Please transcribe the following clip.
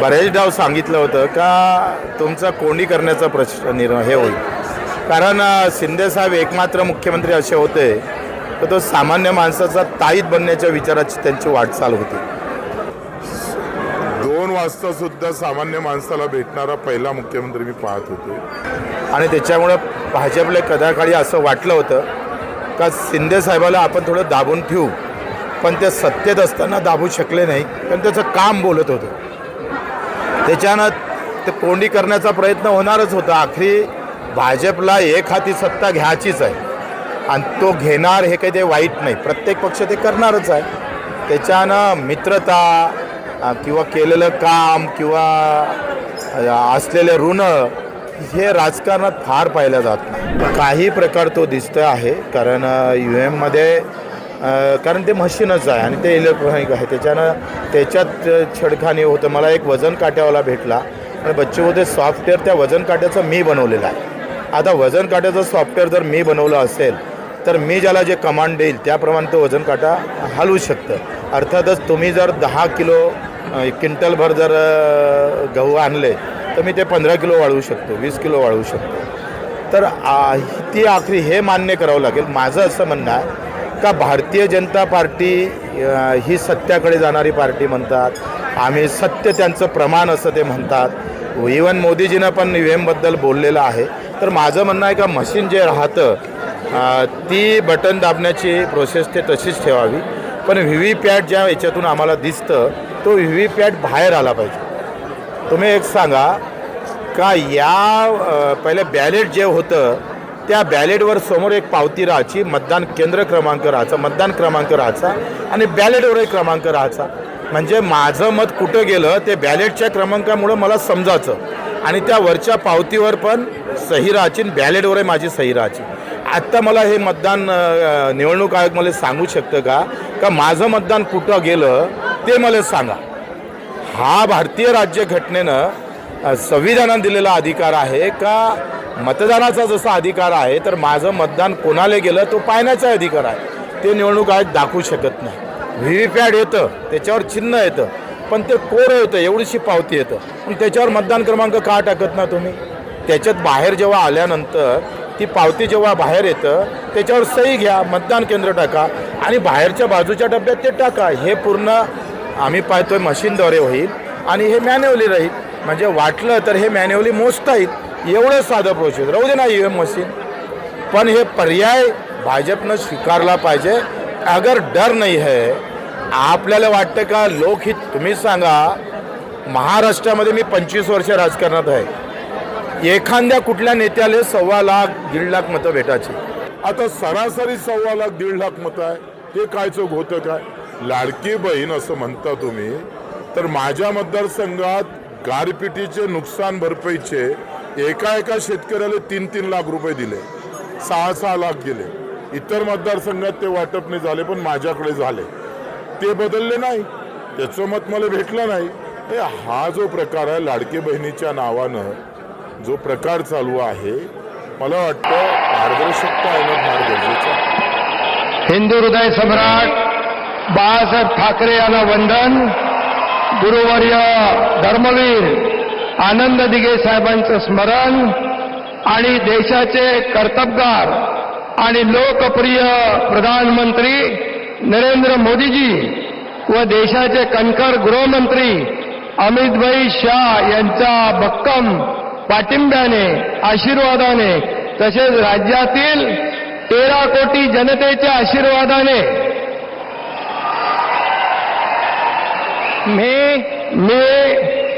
बरेच डाव सांगितलं होतं का तुमचा कोंडी करण्याचा प्रश्न निर् हे होईल. कारण शिंदेसाहेब एकमात्र मुख्यमंत्री असे होते तर तो सामान्य माणसाचा ताईत बनण्याच्या विचाराची त्यांची वाटचाल होती. दोन वाजता सुद्धा सामान्य माणसाला भेटणारा पहिला मुख्यमंत्री मी पाहत होतो. आणि त्याच्यामुळं भाजपला कदाकाळी असं वाटलं होतं का शिंदेसाहेबाला आपण थोडं दाबून ठेवू. पण ते सत्तेत असताना दाबू शकले नाही कारण त्याचं काम बोलत होतं. त्याच्यानं ते कोंडी करण्याचा प्रयत्न होणारच होता. आखरी भाजपला एक हाती सत्ता घ्यायचीच आहे. आणि तो घेणार हे काही ते वाईट नाही. प्रत्येक पक्ष ते करणारच आहे. त्याच्यानं मित्रता किंवा केलेलं काम किंवा असलेले ऋण हे राजकारणात फार पाहिलं जात नाही. काही प्रकार तो दिसतो आहे. कारण यू एममध्ये कारण ते मशीनच आहे आणि ते इलेक्ट्रॉनिक आहे. त्याच्यानं त्याच्यात छडखानी होतं. मला एक वजन काट्यावाला भेटला. आणि बच्चूमध्ये सॉफ्टवेअर त्या वजन काट्याचं मी बनवलेलं आहे. आता वजन काट्याचं सॉफ्टवेअर जर मी बनवलं असेल तर मी ज्याला जे कमांड देईल त्याप्रमाणे तो वजन काटा हलवू शकतं. अर्थातच तुम्ही जर दहा किलो क्विंटलभर जर गहू आणले तर मी ते पंधरा किलो वाढवू शकतो वीस किलो वाढवू शकतो. तर ती आखरी हे मान्य करावं लागेल. माझं असं म्हणणं आहे का भारतीय जनता पार्टी ही सत्याकडे जाणारी पार्टी म्हणतात. आम्ही सत्य त्यांचं प्रमाण असं ते म्हणतात. इवन मोदीजीनं पण यू एमबद्दल बोललेलं आहे. तर माझं म्हणणं आहे का मशीन जे राहतं ती बटन दाबण्याची प्रोसेस ते तशीच ठेवावी. पण व्ही व्ही पॅट ज्या याच्यातून आम्हाला दिसतं तो व्ही व्ही पॅट बाहेर आला पाहिजे. तुम्ही एक सांगा का या पहिले बॅलेट जे होतं त्या बॅलेटवर समोर एक पावती राहायची. मतदान केंद्र क्रमांक राहायचा मतदान क्रमांक राहायचा आणि बॅलेटवरही क्रमांक राहायचा. म्हणजे माझं मत कुठं गेलं ते बॅलेटच्या क्रमांकामुळं मला समजायचं. आणि त्या वरच्या पावतीवर पण सही राहायची आणि बॅलेटवरही माझी सही राहायची. आत्ता मला हे मतदान निवडणूक आयोग मला सांगू शकतं का? का माझं मतदान कुठं गेलं ते मला सांगा. हा भारतीय राज्यघटनेनं संविधानानं दिलेला अधिकार आहे का मतदानाचा जसा अधिकार आहे तर माझं मतदान कोणाला गेलं तो पाहण्याचा अधिकार आहे. ते निवडणूक आयोग दाखवू शकत नाही. व्ही व्ही पॅड येतं. त्याच्यावर चिन्ह येतं. पण ते कोरं येतं एवढीशी पावती येतं. पण त्याच्यावर मतदान क्रमांक का टाकत ना तुम्ही? त्याच्यात बाहेर जेव्हा आल्यानंतर ती पावती जेव्हा बाहेर येतं त्याच्यावर सही घ्या मतदान केंद्र टाका आणि बाहेरच्या बाजूच्या डब्यात ते टाका. हे पूर्ण आम्ही पाहतोय मशीनद्वारे होईल आणि हे मॅन्युअली राहील. म्हणजे वाटलं तर हे मॅन्युअली मोजता येईल. एवढं साधं प्रोसेस राहू दे ना ई एम मशीन. पण हे पर्याय भाजपनं स्वीकारला पाहिजे. अगर डर नाही आहे आपल्याला वाटतं का लोकहित तुम्ही सांगा महाराष्ट्रामध्ये मी पंचवीस वर्ष राजकारणात आहे. एखाद्या कुठल्या नेत्याला सव्वा लाख दीड लाख मतं भेटायची. आता सरासरी सव्वा लाख दीड लाख मतं आहे. ते काय चोख होतं काय? लाडकी बहीण असं म्हणता तुम्ही तर माझ्या मतदारसंघात गारपिटीचे नुकसान भरपाईचे एका एका शेतकऱ्याला तीन तीन लाख रुपये दिले. सहा सहा लाख गेले. इतर मतदारसंघात ते वाटप नाही झाले पण माझ्याकडे झाले. ते बदलले नाही. त्याचं मत मला भेटलं नाही. हे हा जो प्रकार आहे लाडके बहिणीच्या नावानं जो प्रकार चालू आहे मला वाटतं पारदर्शकता येणं फार गरजेचं हिंदू हृदय सम्राट बाळासाहेब ठाकरे यांना वंदन. गुरुवर्य धर्मवीर आनंद दिघे साहेबांचं स्मरण आणि देशाचे कर्तबगार आणि लोकप्रिय प्रधानमंत्री नरेंद्र मोदीजी व देशाचे कणखर गृहमंत्री अमितभाई शाह यांच्या भक्कम पाठिंब्याने आशीर्वादाने तसेच राज्यातील तेरा कोटी जनतेच्या आशीर्वादाने मी मी